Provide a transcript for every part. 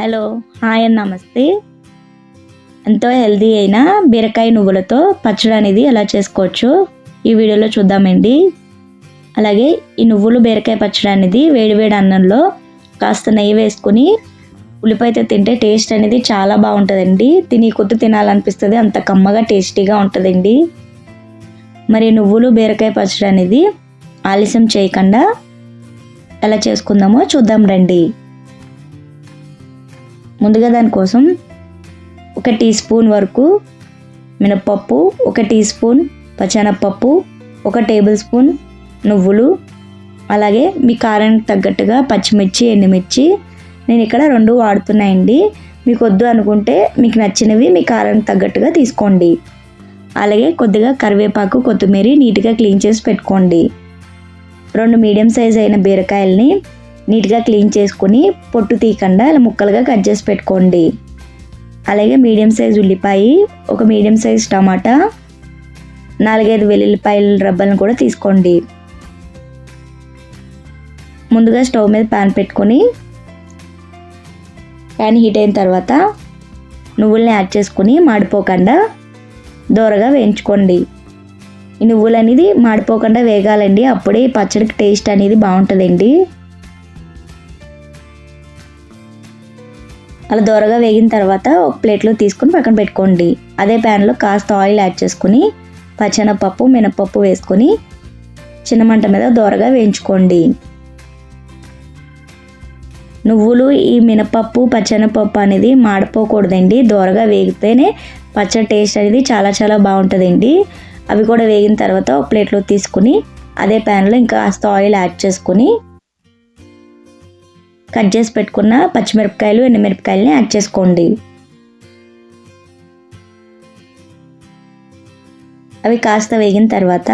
Hello hi and నమస్తే. ఎంతో healthy అయిన బీరకాయ నువ్వులతో పచ్చడి అనేది ఎలా చేసుకోవచ్చు? ఈ వీడియోలో చూద్దామండి. అలాగే ఈ నువ్వులు బీరకాయ పచ్చడి అనేది వేడివేడి అన్నంలో కాస్త నెయ్యి వేసుకుని ఉల్లిపాయతో తింటే టేస్ట్ అనేది చాలా బాగుంటుందండి. తిని కొద్ది తినాలనిపిస్తుంది అంత కమ్మగా టేస్టీగా ఉంటుందండి. మరి నువ్వులు బీరకాయ పచ్చడి అనేది ఆలస్యం చేయకుండా ఎలా చేసుకుందామో చూద్దాం రండి. ముందుగా దానికోసం ఒక టీ స్పూన్ వరకు మినప్పప్పు ఒక టీ స్పూన్ పచ్చెనపప్పు ఒక టేబుల్ స్పూన్ నువ్వులు అలాగే మీ కారానికి తగ్గట్టుగా పచ్చిమిర్చి ఎండుమిర్చి. నేను ఇక్కడ రెండు వాడుతున్నాయండి. మీకు వద్దు అనుకుంటే మీకు నచ్చినవి మీ కారానికి తగ్గట్టుగా తీసుకోండి. అలాగే కొద్దిగా కరివేపాకు కొత్తిమీర నీట్గా క్లీన్ చేసి పెట్టుకోండి. రెండు మీడియం సైజ్ అయిన బీరకాయల్ని నీట్గా క్లీన్ చేసుకుని పొట్టు తీయకుండా ఇలా ముక్కలుగా కట్ చేసి పెట్టుకోండి. అలాగే మీడియం సైజ్ ఉల్లిపాయ ఒక మీడియం సైజ్ టమాటా నాలుగైదు వెల్లుల్లిపాయల రబ్బలను కూడా తీసుకోండి. ముందుగా స్టవ్ మీద ప్యాన్ పెట్టుకొని ప్యాన్ హీట్ అయిన తర్వాత నువ్వుల్ని యాడ్ చేసుకొని మాడిపోకుండా దోరగా వేయించుకోండి. ఈ నువ్వులు అనేది మాడిపోకుండా వేగాలండి. అప్పుడే ఈ పచ్చడికి టేస్ట్ అనేది బాగుంటుందండి. అలా దోరగా వేగిన తర్వాత ఒక ప్లేట్లో తీసుకుని పక్కన పెట్టుకోండి. అదే ప్యాన్లో కాస్త ఆయిల్ యాడ్ చేసుకుని పచ్చెనపప్పు మినపప్పు వేసుకొని చిన్న మంట మీద దోరగా వేయించుకోండి. నువ్వులు ఈ మినపప్పు పచ్చెనపప్పు అనేది మాడిపోకూడదండి. దోరగా వేగితేనే పచ్చడి టేస్ట్ అనేది చాలా చాలా బాగుంటుందండి. అవి కూడా వేగిన తర్వాత ఒక ప్లేట్లో తీసుకుని అదే ప్యాన్లో ఇంకా కాస్త ఆయిల్ యాడ్ చేసుకుని కట్ చేసి పెట్టుకున్న పచ్చిమిరపకాయలు ఎండుమిరపకాయలని యాడ్ చేసుకోండి. అవి కాస్త వేగిన తర్వాత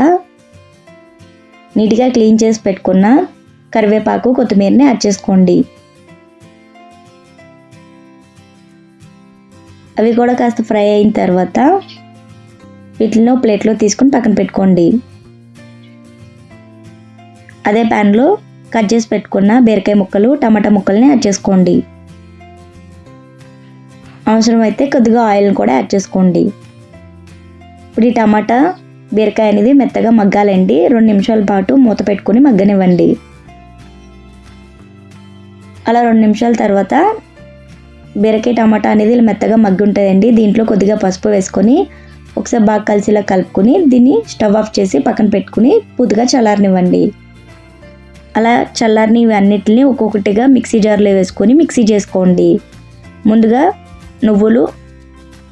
నీట్గా క్లీన్ చేసి పెట్టుకున్న కరివేపాకు కొత్తిమీరని యాడ్ చేసుకోండి. అవి కూడా కాస్త ఫ్రై అయిన తర్వాత వీటిలో ప్లేట్లో తీసుకుని పక్కన పెట్టుకోండి. అదే ప్యాన్లో కట్ చేసి పెట్టుకున్న బీరకాయ ముక్కలు టమాటా ముక్కల్ని యాడ్ చేసుకోండి. అవసరమైతే కొద్దిగా ఆయిల్ని కూడా యాడ్ చేసుకోండి. ఇప్పుడు ఈ టమాటా బీరకాయ అనేది మెత్తగా మగ్గాలండి. రెండు నిమిషాల పాటు మూత పెట్టుకుని మగ్గనివ్వండి. అలా రెండు నిమిషాల తర్వాత బీరకాయ టమాటా అనేది మెత్తగా మగ్గి ఉంటుందండి దీంట్లో కొద్దిగా పసుపు వేసుకొని ఒకసారి బాగా కలిసిలా కలుపుకొని దీన్ని స్టవ్ ఆఫ్ చేసి పక్కన పెట్టుకుని పూర్తిగా చల్లారనివ్వండి. అలా చల్లారిని అన్నిటిని ఒక్కొక్కటిగా మిక్సీ జార్లో వేసుకొని మిక్సీ చేసుకోండి. ముందుగా నువ్వులు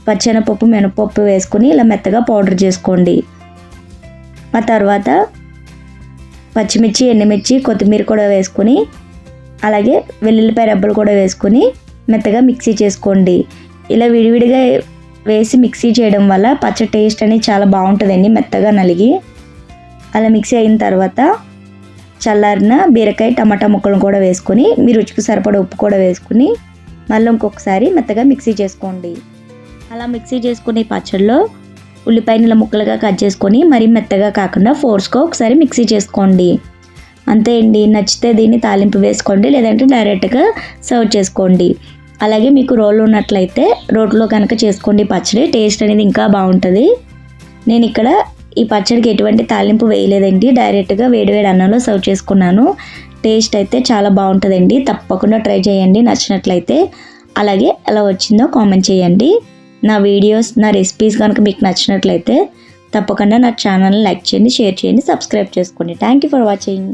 పచ్చెనపప్పు మినపప్పు వేసుకొని ఇలా మెత్తగా పౌడర్ చేసుకోండి. ఆ తర్వాత పచ్చిమిర్చి ఎండుమిర్చి కొత్తిమీర కూడా వేసుకొని అలాగే వెల్లుల్లిపాయ రబ్బలు కూడా వేసుకొని మెత్తగా మిక్సీ చేసుకోండి. ఇలా విడివిడిగా వేసి మిక్సీ చేయడం వల్ల పచ్చ టేస్ట్ అనేది చాలా బాగుంటుందండి మెత్తగా నలిగి. అలా మిక్సీ అయిన తర్వాత చల్లారిన బీరకాయ టమాటా ముక్కలను కూడా వేసుకొని మీ రుచికి సరిపడ ఉప్పు కూడా వేసుకుని మళ్ళీ ఇంకొకసారి మెత్తగా మిక్సీ చేసుకోండి. అలా మిక్సీ చేసుకునే పచ్చడిలో ఉల్లిపాయల ముక్కలుగా కట్ చేసుకొని మరీ మెత్తగా కాకుండా ఫోర్స్గా ఒకసారి మిక్సీ చేసుకోండి. అంతే అండి. నచ్చితే దీన్ని తాలింపు వేసుకోండి లేదంటే డైరెక్ట్గా సర్వ్ చేసుకోండి. అలాగే మీకు రోల్ ఉన్నట్లయితే రోట్లో కనుక చేసుకోండి పచ్చడి టేస్ట్ అనేది ఇంకా బాగుంటుంది. నేను ఇక్కడ ఈ పచ్చడికి ఎటువంటి తాలింపు వేయలేదండి. డైరెక్ట్గా వేడివేడి అన్నంలో సర్వ్ చేసుకున్నాను. టేస్ట్ అయితే చాలా బాగుంటుందండి. తప్పకుండా ట్రై చేయండి నచ్చినట్లయితే. అలాగే ఎలా వచ్చిందో కామెంట్ చేయండి. నా వీడియోస్ నా రెసిపీస్ కనుక మీకు నచ్చినట్లయితే తప్పకుండా నా ఛానల్ని లైక్ చేయండి షేర్ చేయండి సబ్స్క్రైబ్ చేసుకోండి. Thank you for watching.